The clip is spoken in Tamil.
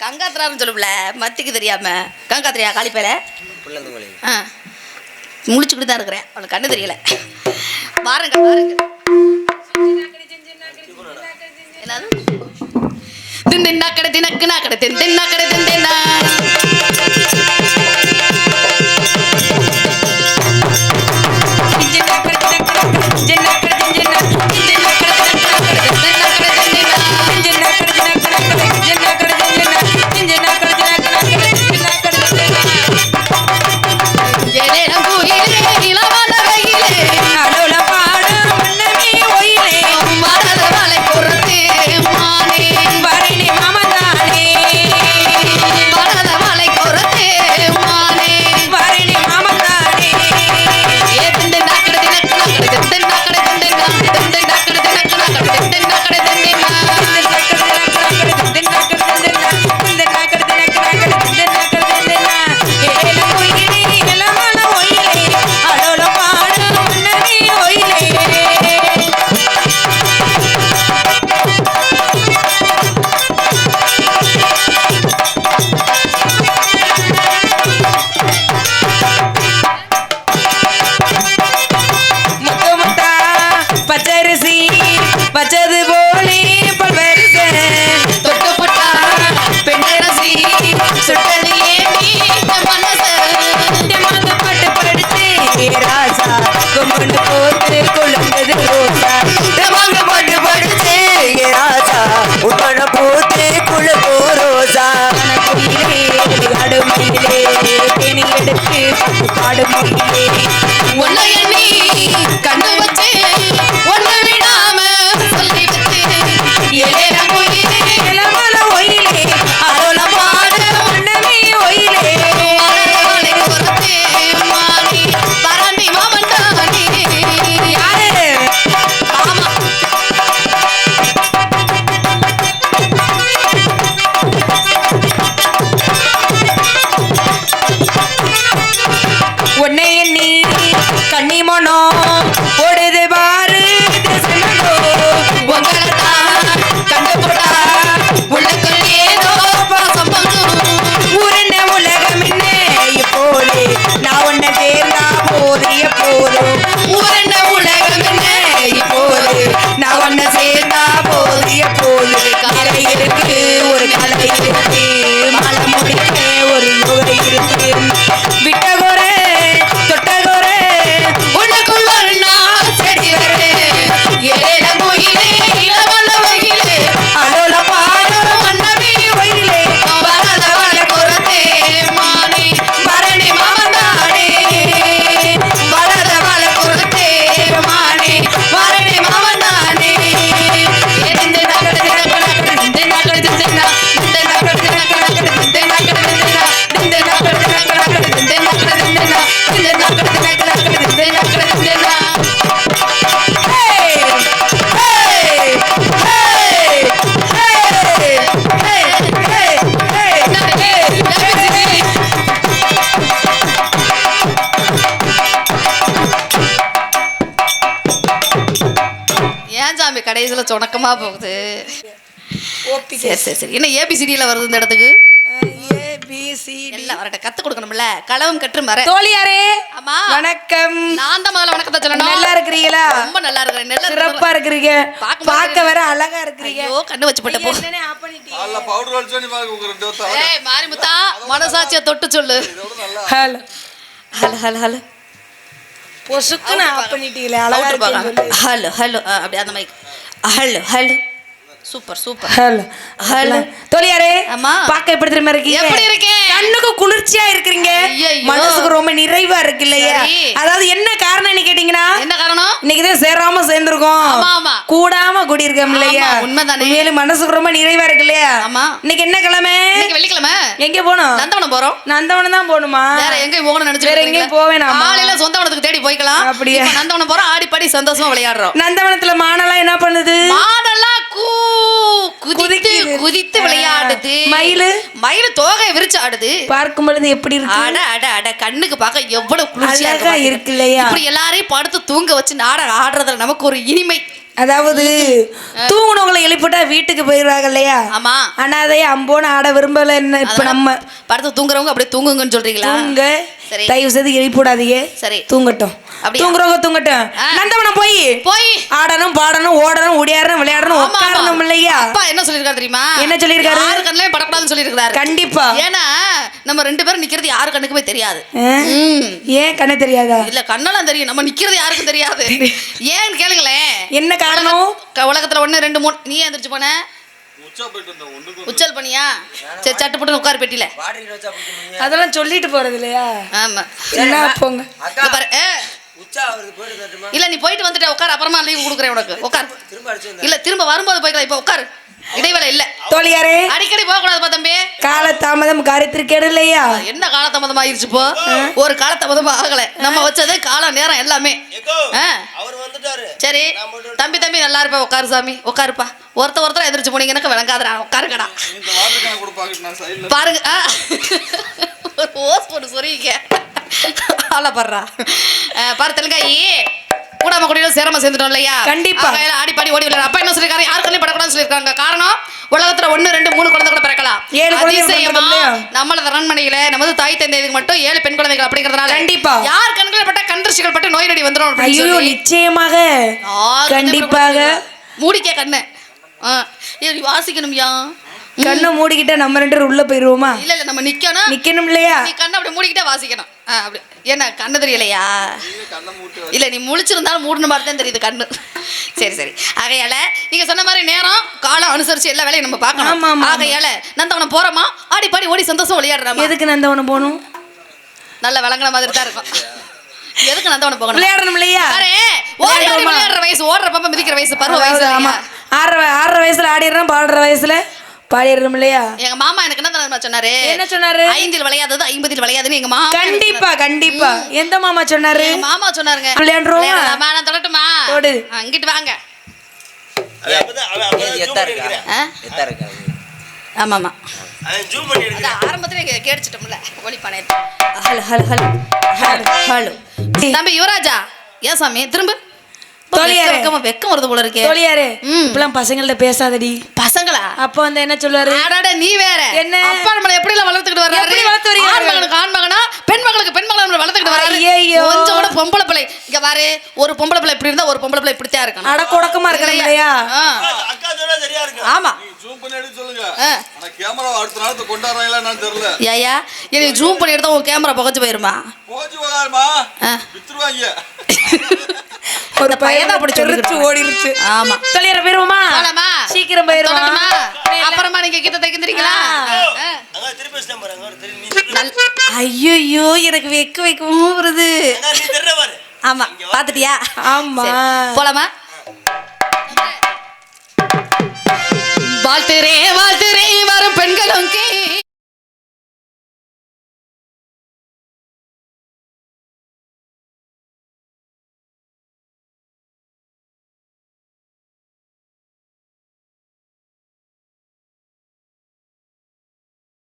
கங்காத்திரான்னு சொல்லுப்ல மத்திக்கு தெரியாம. கங்காத்திரியா காளிப்பேல ஆ. முழிச்சுக்கிட்டு தான் இருக்கிறேன். அவனுக்கு கண்ணு தெரியல. பாருங்க பாருங்க என்னது? தின்னா கடை தினக்கு நான் கடை தின் தின்னா கடை தின் தின்னா எடுத்து உன்னை எண்ணி கன்னிமனோ போடுது பாரு திசைமனோ. உலகம் என்ன? இப்போது நான் உன்னை சேர்ந்தா போதிய போதும் சாமி கடைசியில் சுணக்கமா போகுது. சரி சரி சரி. என்ன ஏபிசிடியில் வருது இந்த இடத்துக்கு? கற்றுக் கொடுக்கணும்ல. களவும் கற்று மர தோழியாரே ஆமா. வணக்கம். நான் தான் முதல்ல வணக்கத்தை சொல்லணும். நல்லா இருக்கிறீங்களா? ரொம்ப நல்லா இருக்கிறேன். நல்லா சிறப்பா இருக்கிறீங்க. பார்க்க வர அழகா இருக்கிறீங்க. ஐயோ கண்ணு வச்சு போட்ட போ. அல்ல பவுடர் அடிச்சு நீ பாருங்க உங்க ரெண்டு பேர்த்த ஏய் மாரிமுத்தா மனசாட்சியை தொட்டு சொல்லு. ஹலோ. Hello hello hello. பொசுக்குன்னு ஆஃப் பண்ணிட்டீங்களே ஹலோ ஹலோ அப்படி அந்த mic hello hello super super. Hello. Hello. தோழியாரே ஆமா. பார்க்க எப்படி தெரியுமா இருக்கீங்க? எப்படி இருக்கேன்? கண்ணுக்கு குளிர்ச்சியா இருக்கிறீங்க. மனசுக்கு ரொம்ப நிறைவா இருக்கு இல்லையா. அதாவது என்ன காரணம்னு கேட்டீங்கன்னா என்ன காரணம்? இன்னைக்கு தான் சேராம சேர்ந்திருக்கோம். கூடாம கூடியிருக்கோம் இல்லையா? ஆமா, உண்மைதானே. மேலும் மனசுக்கு ரொம்ப நிறைவா இருக்கு இல்லையா? ஆமா. இன்னைக்கு என்ன கிழமை? இன்னைக்கு வெள்ளிக்கிழமை. எங்க போனோம்? நந்தவனம் போறோம். நந்தவனம் தான் போகணுமா? வேற எங்கேயும் போகணும்னு நினைச்சு வேற எங்கேயும் போவேணாமா? காலையில சொந்தவனத்துக்கு தேடி போய்க்கலாம். அப்படியா? நந்தவனம் போறோம். ஆடி பாடி சந்தோஷமா விளையாடுறோம். நந்தவனத்துல மானெல்லாம் என்ன பண்ணுது? மாடெல்லாம் கூ குதித்து. குதித்து விளையாடுது. மயிலு? மயிலு தோகை விரிச்சு ஆடுது. பார்க்கும் பொழுது எப்படி இருக்கு? அட அட அட கண்ணுக்கு பார்க்க எவ்வளவு குளிர்ச்சியா? இருக்கு இல்லையா? இப்படி எல்லாரையும் படுத்து தூங்க வச்சு நாடகம் ஆடுறதுல நமக்கு ஒரு இனிமை. அதாவது தூங்குனவங்களை எழுப்பிட்டா வீட்டுக்கு போயிடுறாங்க இல்லையா? ஆமா. அனாதைய அம்போன்னு ஆட விரும்பல என்ன இப்ப நம்ம? படுத்து தூங்குறவங்க அப்படியே தூங்குங்கன்னு சொல்றீங்களா? தூங்க. சரி. தயவு செய்து எழுப்பிடாதீங்க சரி. தூங்கட்டும். அப்படியா? தூங்குறவங்க தூங்கட்டும். நந்தவனம் போய். போய். ஆடணும் பாடணும் ஓடணும் ஒடியாடணும் விளையாடணும். உட்காரணும் இல்லையா? அப்பா என்ன சொல்லிருக்காரு தெரியுமா? என்ன சொல்லியிருக்காரு? யாரு கண்ணுலயும் படக்கூடாதுன்னு சொல்லியிருக்காரு கண்டிப்பா. ஏன்னா நம்ம ரெண்டு பேரும் நிக்கிறது யாரு கண்ணுக்குமே தெரியாது. ஏன் கண்ணு தெரியாதா? இல்ல கண்ணெல்லாம் தெரியும். நம்ம நிக்கிறது யாருக்கும் தெரியாது. ஏன்னு கேளுங்களேன். என்ன காரணம்? உலகத்துல ஒண்ணு ரெண்டு மூணு. நீ எந்திரிச்சு போன? உச்சல் பண்ணியா சரி சட்டு போட்டு உட்காரு பெட்டியில. அதெல்லாம் சொல்லிட்டு போறது இல்லையா? ஆமா. என்ன போங்க. இல்ல நீ போயிட்டு வந்துட்ட உட்கார். அப்புறமா லீவ் கொடுக்குறேன் உனக்கு. உட்கார். திரும்ப அடிச்சு வந்தேன் இல்ல திரும்ப வரும்போது போய்க்கலாம். இப்ப உட்காரு. இடைவேளை இல்ல. தோழியாரே. அடிக்கடி போக கூடாதுப்பா தம்பி. கால தாமதம் காரியத்திற்கேடு இல்லையா? என்ன காலதாமதம் ஆயிருச்சு இப்போ? ஒரு காலதாமதம் ஆகல. நம்ம வச்சது கால நேரம் எல்லாமே. ஆ. அவர் வந்துட்டாரு. சரி. தம்பி தம்பி நல்லா இருப்பா. உட்காரு சாமி. உட்காருப்பா. ஒருத்த ஒருத்தர் எந்திரிச்சு போனீங்கன்னா விளங்காதடா உட்காருங்கடா. இந்த வாட்டர் கேன் கூட பாக்கெட் நான் சைடுல பாருங்க. ஒரு ஓஸ் போட்டு சொருகிக்க. ஆளப்படுறா. பாரு தெலுங்காயி. கூடாம குடியில சேரம சேர்ந்துட்டோம் இல்லையா? கண்டிப்பா. ஆகையால ஆடி பாடி ஓடி விளையாடு. அப்பா என்ன சொல்லிருக்காரு? யாரு கண்ணையும் படக்கூடாதுன்னு சொல்லியிருக்காங்க காரணம் உலகத்துல ஒண்ணு ரெண்டு மூணு குழந்தை கூட பிறக்கலாம். ஏழு அதிசயமா? நம்மளது அரண்மனையில நமது தாய் தந்தைக்கு மட்டும் ஏழு பெண் குழந்தைகள் அப்படிங்கறதுனால கண்டிப்பா. யார் கண்களில் பட்ட கண்திருஷ்டிகள் பட்டு நோய் நொடி வந்துடும் நிச்சயமாக. கண்டிப்பாக. மூடிக்க கண்ணு. வாசிக்கணும்யா. கண்ணை மூடிக்கிட்டா நம்ம ரெண்டு பேரும் உள்ள போயிருவோமா? இல்ல இல்ல நம்ம நிக்கணும். நிக்கணும் இல்லையா? நீ கண்ணை அப்படி மூடிக்கிட்டே வாசிக்கணும். அப்படி. என்ன கண்ணு தெரியலையா? கண்ணை மூட்டு இல்ல நீ முழிச்சிருந்தாலும் மூடின மாதிரி தான் தெரியுது கண்ணு. சரி சரி. ஆகையால நீங்க சொன்ன மாதிரி நேரம் காலம் அனுசரிச்சு எல்லா வேலையும் நம்ம பார்க்கணும். ஆகையால நந்தவனம் போறோமா? ஆடி பாடி ஓடி சந்தோஷம் விளையாடுறாமா? எதுக்கு நந்தவனம் போகணும்? நல்ல விளங்குன மாதிரி தான் இருக்கும். எதுக்கு நந்தவனம் போகணும்? விளையாடணும் இல்லையா? ஓடி? விளையாடுற வயசு ஓடுற பாப்பா மிதிக்கிற வயசு பருவ வயசு ஆமா? ஆறரை ஆறரை வயசுல ஆடிடுறோம் பாடுற வயசுல பாடிடுறோம் இல்லையா? எங்க மாமா எனக்கு என்ன தெரியுமா சொன்னாரு? என்ன சொன்னாரு? ஐந்தில் விளையாதது ஐம்பதில் விளையாதுன்னு எங்க மாமா கண்டிப்பா கண்டிப்பா. எந்த மாமா சொன்னாரு? மாமா சொன்னாருங்க? விளையாடலாமா? நான் தொடட்டுமா? தொடு. அங்கிட்டு வாங்க. எத்தா இருக்கா? ஆ? எத்தா இருக்கா? ஆமா ஆமா ஜூம் பண்ணி அதான் ஆரம்பத்துல கேடிச்சிட்டோம்ல ஒளிப்பானே hello hello hello hello hello. தம்பி யுவராஜா ஏன் சாமி? திரும்ப. வெக்கம் வெக்கம் வருது போல இருக்கே. தோழியாரே ம். இப்பெல்லாம் பசங்கள்ட்ட பேசாதடி. பசங்களா? அப்ப வந்து என்ன சொல்லுவாரு? அடட நீ வேற. என்ன? அப்பா நம்மள எப்படி எல்லாம் வளர்த்துக்கிட்டு வர்றாரு? எப்படி வளர்த்து வருகிறார்கள்? ஆண் மகனுக்கு ஆண் மகனா பெண் மகளுக்கு பெண் மகளை நம்மள வளர்த்துக்கிட்டு வர்றாரு. கொஞ்சம் கூட பொம்பளை பிள்ளை. இங்க பாரு ஒரு பொம்பளை பிள்ளை இப்படி இருந்தா ஒரு பொம்பளை பிள்ளை இப்படித்தான் இருக்கணும். அடக்குடக்கமா இருக்கணும் இல்லையா? ஆ. அக்கா சொன்னா சரியா இருக்கு? ஆமா. ஜூம் பண்ணி எடுத்து சொல்லுங்க. ஆ. ஆனா கேமரா அடுத்த நாளத்து கொண்டாடுறாங்களா என்னன்னு தெரியல. ஏயா எனக்கு ஜூம் பண்ணி எடுத்தா உன் கேமரா புகஞ்சு போயிருமா. வித்துருவாங்க. ஒரு பையன் அப்படி சொல்லிக்கிட்டு தெரிச்சு ஓடிருச்சு. ஆமா. தொலைற போயிருவோமா? சீக்கிரம் போயிருவோமா? அப்புறமா நீங்க கீத தைக்கிறீங்களா? ஐயோ எனக்கு வெக்க வைக்கவும் வருது ஆமா பாத்துட்டியா? ஆமா. போலாமா? வாழ்த்துறே வாழ்த்துறே வரும் பெண்களும் கே